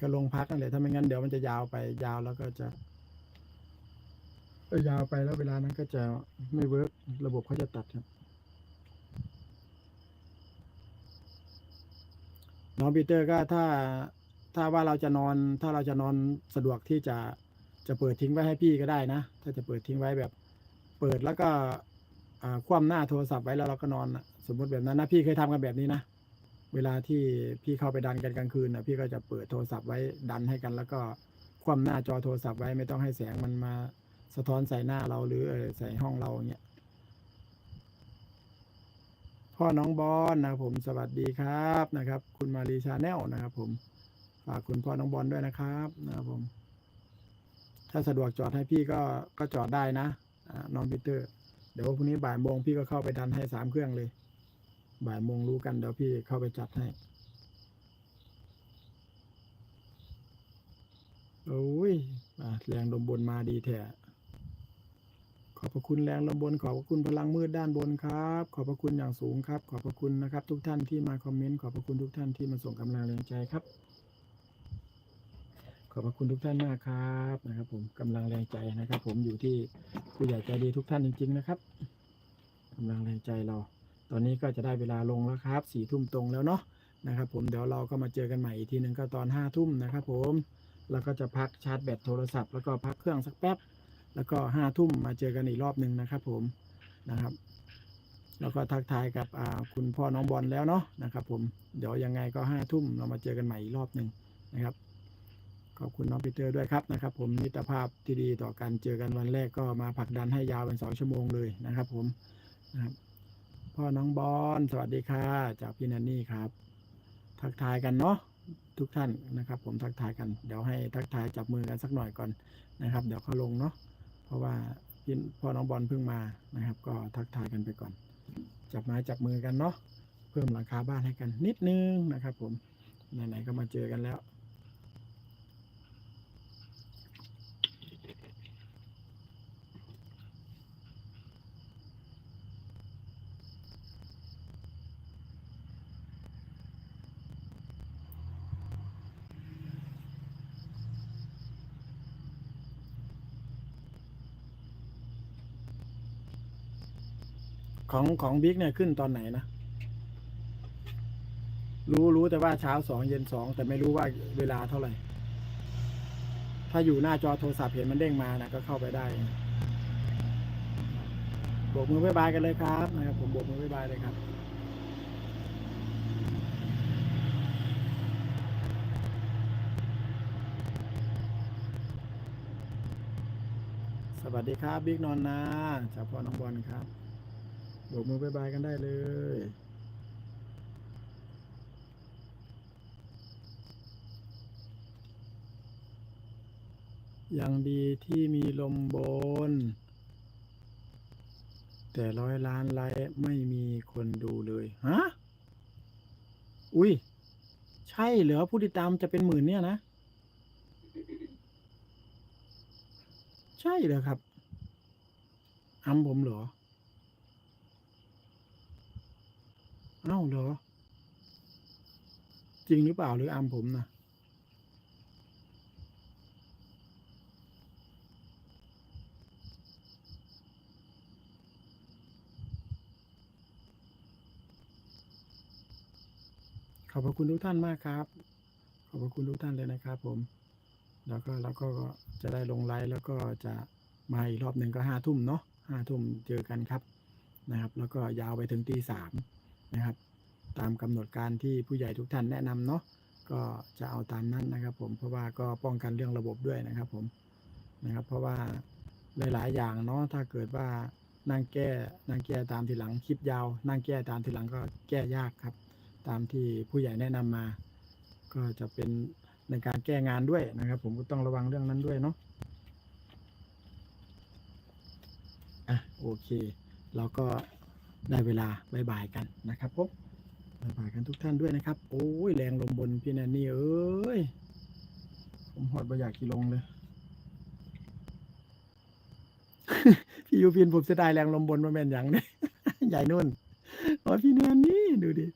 ก็ลงพักนั่นแหละถ้าไม่งั้นเดี๋ยวมันจะยาวไปยาวแล้วก็จะเอ้ยยาวไปแล้วเวลานั้นก็จะไม่เวิร์กระบบเขาจะตัดครับ น้องปีเตอร์ก็ถ้าถ้าว่าเราจะนอน ถ้าเราจะนอนสะดวกที่จะจะเปิดทิ้งไว้ให้พี่ก็ได้นะ ถ้าจะเปิดทิ้งไว้แบบ เปิดแล้วก็อ่าคว่ำหน้าโทรศัพท์ไว้แล้วเราก็นอนสมมติแบบนั้นนะพี่เคยทำกันแบบนี้นะ เวลาที่พี่เข้าไปดันกันกลางคืนนะพี่ก็จะเปิดโทรศัพท์ไว้ดันให้กัน แล้วก็คว่ำหน้าจอโทรศัพท์ไว้ไม่ต้องให้แสงมันมาสะท้อนใส่หน้าเราหรือใส่ห้องเราเงี้ยพ่อน้องบอลนะครับผมสวัสดีครับนะครับ คุณมารีชาแนลนะครับผมฝากคุณพ่อน้องบอลด้วยนะครับนะครับผม ถ้าสะดวกจอดให้พี่ก็ก็จอดได้นะน้องปีเตอร์ เดี๋ยวพรุ่งนี้บ่ายโมงพี่ก็เข้าไปดันให้สามเครื่องเลย บ่ายโมงรู้กันเดี๋ยวพี่เข้าไปจัดให้โอ้ยอแรงลมบนมาดีแท้ขอบพระคุณแรงลมบน ขอบพระคุณพลังมืดด้านบนครับ ขอบพระคุณอย่างสูงครับ ขอบพระคุณนะครับ ทุกท่านที่มาคอมเมนต์ ขอบพระคุณทุกท่านที่มาส่งกำลังแรงใจครับ ขอบพระคุณทุกท่านมากครับนะครับ ผมกำลังแรงใจนะครับ ผมอยู่ที่ผู้ใหญ่ใจดีทุกท่านจริง ๆ นะครับกำลังแรงใจเรา ตอนนี้ก็จะได้เวลาลงแล้วครับสี่ทุ่มตรงแล้วเนาะนะครับ ผมเดี๋ยวเราก็มาเจอกันใหม่อีกทีหนึ่งก็ตอนห้าทุ่มนะครับผมแล้วก็จะพักชาร์จแบตโทรศัพท์ แล้วก็พักเครื่องสักแป๊บ แล้วก็ห้าทุ่มมาเจอกันอีกรอบหนึ่งนะครับผมนะครับ แล้วก็ทักทายกับคุณพ่อน้องบอลแล้วเนาะนะครับผมเดี๋ยวยังไงก็ห้าทุ่มเรามาเจอกันใหม่อีกรอบหนึ่งนะครับขอบคุณน้องปีเตอร์ด้วยครับนะครับ ผมมิตรภาพที่ดีต่อกันเจอกันวันแรกก็มาผลักดันให้ยาวเป็นสองชั่วโมงเลยนะครับ ผมนะครับ พ่อน้องบอลสวัสดีค่ะ จากพี่นันนี่ครับ ทักทายกันเนาะทุกท่านนะครับ ผมทักทายกัน เดี๋ยวให้ทักทายจับมือกันสักหน่อยก่อนนะครับ เดี๋ยวเขาลงเนาะเพราะว่าพี่พ่อน้องบอลเพิ่งมานะครับ ก็ทักทายกันไปก่อน จับไม้จับมือกันเนาะเพิ่มหลังคาบ้านให้กันนิดนึงนะครับ ผมไหนๆก็มาเจอกันแล้ว ของของบิ๊กเนี่ยขึ้นตอนไหนนะ รู้รู้แต่ว่าเช้าสองเย็นสองแต่ไม่รู้ว่าเวลาเท่าไหร่ ถ้าอยู่หน้าจอโทรศัพท์เห็นมันเด้งมานะก็เข้าไปได้โบกมือบายบายกันเลยครับนะครับผมโบกมือบายบายเลยครับสวัสดีครับบิ๊กนอนนาจากพ่อน้องบอลครับ บกมือบายบายกันได้เลยยังดีที่มีลมบน แต่ร้อยล้านไลค์ไม่มีคนดูเลย ฮะ อุ้ย ใช่เหรอผู้ติดตามจะเป็นหมื่นเนี่ยนะ ใช่เหรอครับอำผมเหรอ อ้าเหรอ จริงหรือเปล่าหรืออามผมนะขอบพระคุณทุกท่านมากครับ ขอบพระคุณทุกท่านเลยนะครับ ผม แล้วก็แล้วก็จะได้ลงไลฟ์แล้วก็จะมาอีกรอบหนึ่งก็ห้าทุ่มเนาะห้าทุ่มเจอกันครับนะครับ แล้วก็ยาวไปถึงตีสาม นะครับ ตามกำหนดการที่ผู้ใหญ่ทุกท่านแนะนำเนาะก็จะเอาตามนั้นนะครับผมเพราะว่าก็ป้องกันเรื่องระบบด้วยนะครับผมนะครับ เพราะว่าหลาย ๆ อย่างเนาะถ้าเกิดว่านั่งแก้นั่งแก้ตามทีหลังคลิปยาว นั่งแก้ตามทีหลังก็แก้ยากครับ ตามที่ผู้ใหญ่แนะนำมา ก็จะเป็นในการแก้งานด้วยนะครับ ผมก็ต้องระวังเรื่องนั้นด้วยเนาะอะโอเค เราก็ ได้เวลาบายบายกันนะครับผมบายบายกันทุกท่านด้วยนะครับ โอ้ยแรงลมบนพี่แนนนี่เอ้ย ผมหอดบอยากกี่ลงเลย พี่ยูพินผมเสียดายแรงลมบนมาแม่นอย่างนี้ใหญ่นุ่นโอ้ยพี่แนนนี่ดูดิ